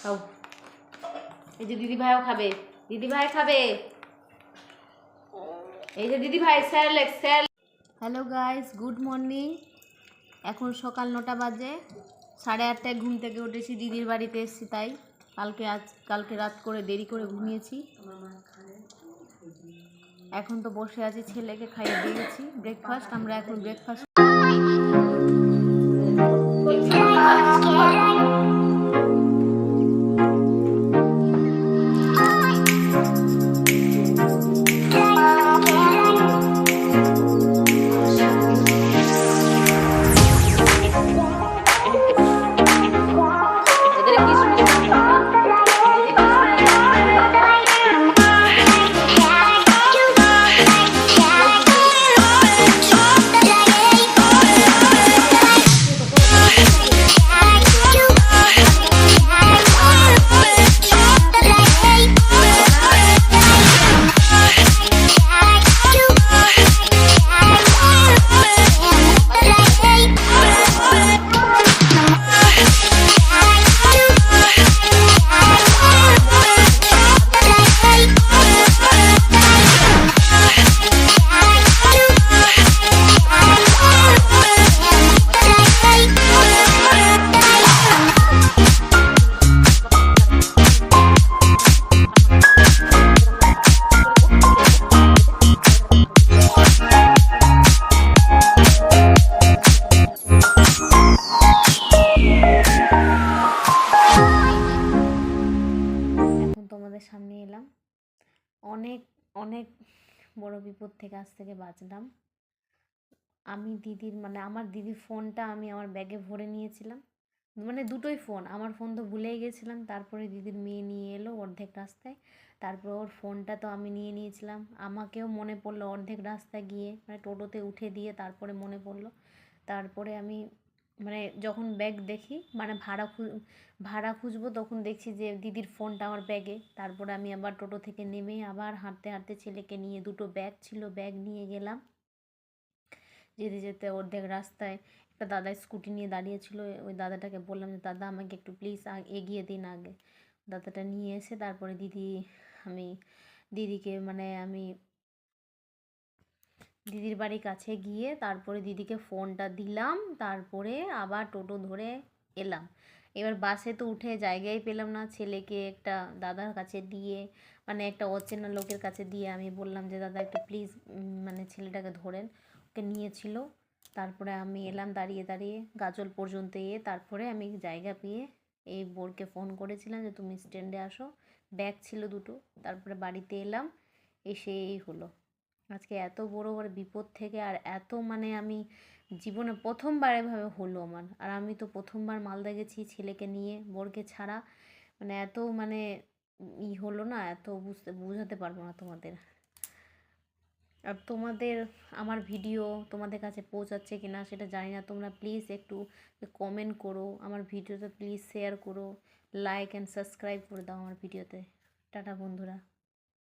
খাও। এই যে দিদি ভাইও খাবে। দিদি ভাই খাবে। এই যে দিদি ভাই স্যারলেক্স sir hello guys good morning এখন সকাল নটা বাজে। সাড়ে আটটায় ঘুম থেকে উঠেছি দিদির বাড়িতে এসেছি তাই। কালকে আজ, কালকে রাত করে দেরি করে ঘুমিয়েছি। এখন তো বসে আছি, ছেলেকে খাইয়ে দিয়েছি। ব্রেকফাস্ট আমরা এখন ব্রেকফাস্ট অনেক অনেক বড় বিপদ থেকে আজ থেকে বাঁচলাম। আমি দিদির মানে আমার দিদির ফোনটা আমি আমার ব্যাগে ভরে নিয়েছিলাম। মানে দুটোই ফোন, আমার ফোন তো ভুলেই গেছিলাম। তারপরে দিদির মেয়ে নিয়ে এলো অর্ধেক রাস্তায়। তারপর ওর ফোনটা তো আমি নিয়ে নিয়েছিলাম। আমাকেও মনে পড়ল অর্ধেক রাস্তা গিয়ে মানে টোটোতে উঠে দিয়ে তারপরে মনে পড়ল। তারপরে আমি মানে যখন ব্যাগ দেখি মানে ভাড়া খু ভাড়া খুঁজবো তখন দেখছি যে দিদির ফোনটা আমার ব্যাগে তারপরে আমি আবার টোটো থেকে নেমে আবার হাঁটতে হাঁটতে ছেলেকে নিয়ে দুটো ব্যাগ ছিল ব্যাগ নিয়ে গেলাম। যেতে যেতে অর্ধেক রাস্তায় একটা দাদা স্কুটি নিয়ে দাঁড়িয়েছিল। ওই দাদাটাকে বললাম যে, দাদা, আমাকে একটু প্লিজ এগিয়ে দিন আগে। দাদাটা নিয়ে এসে তারপরে দিদি, আমি, দিদিকে মানে আমি দিদির বাড়ির কাছে গিয়ে তারপরে দিদিকে ফোনটা দিলাম, তারপরে আবার টোটো ধরে এলাম। এবার বাসে তো উঠে জায়গায় পেলাম না, ছেলেকে একটা দাদার কাছে দিয়ে মানে একটা অচেনা লোকের কাছে দিয়ে আমি বললাম যে, দাদা, একটু প্লিজ মানে ছেলেটাকে ধরেন। ওকে নিয়েছিল। তারপরে আমি এলাম দাঁড়িয়ে দাঁড়িয়ে গাজল পর্যন্ত এ, তারপরে আমি জায়গা পেয়ে এই বোরকে ফোন করেছিলাম যে, তুমি স্ট্যান্ডে আসো। ব্যাগ ছিল দুটো, তারপরে বাড়িতে এলাম, এসে এই হলো। আজকে এত বড় বড় বিপদ থেকে আর এত মানে আমি জীবনে প্রথমবার এভাবে হলো আমার। আর আমি তো প্রথমবার মালদা গেছি ছেলেকে নিয়ে, বোরকে ছাড়া। মানে এত মানে ই হলো না, এত বুঝতে, বোঝাতে পারব না তোমাদের। আর তোমাদের আমার ভিডিও তোমাদের কাছে পৌঁছাচ্ছে কি না সেটা জানি না। তোমরা প্লিজ একটু কমেন্ট করো, আমার ভিডিওতে প্লিজ শেয়ার করো লাইক অ্যান্ড সাবস্ক্রাইব করে দাও আমার ভিডিওতে। টাটা বন্ধুরা।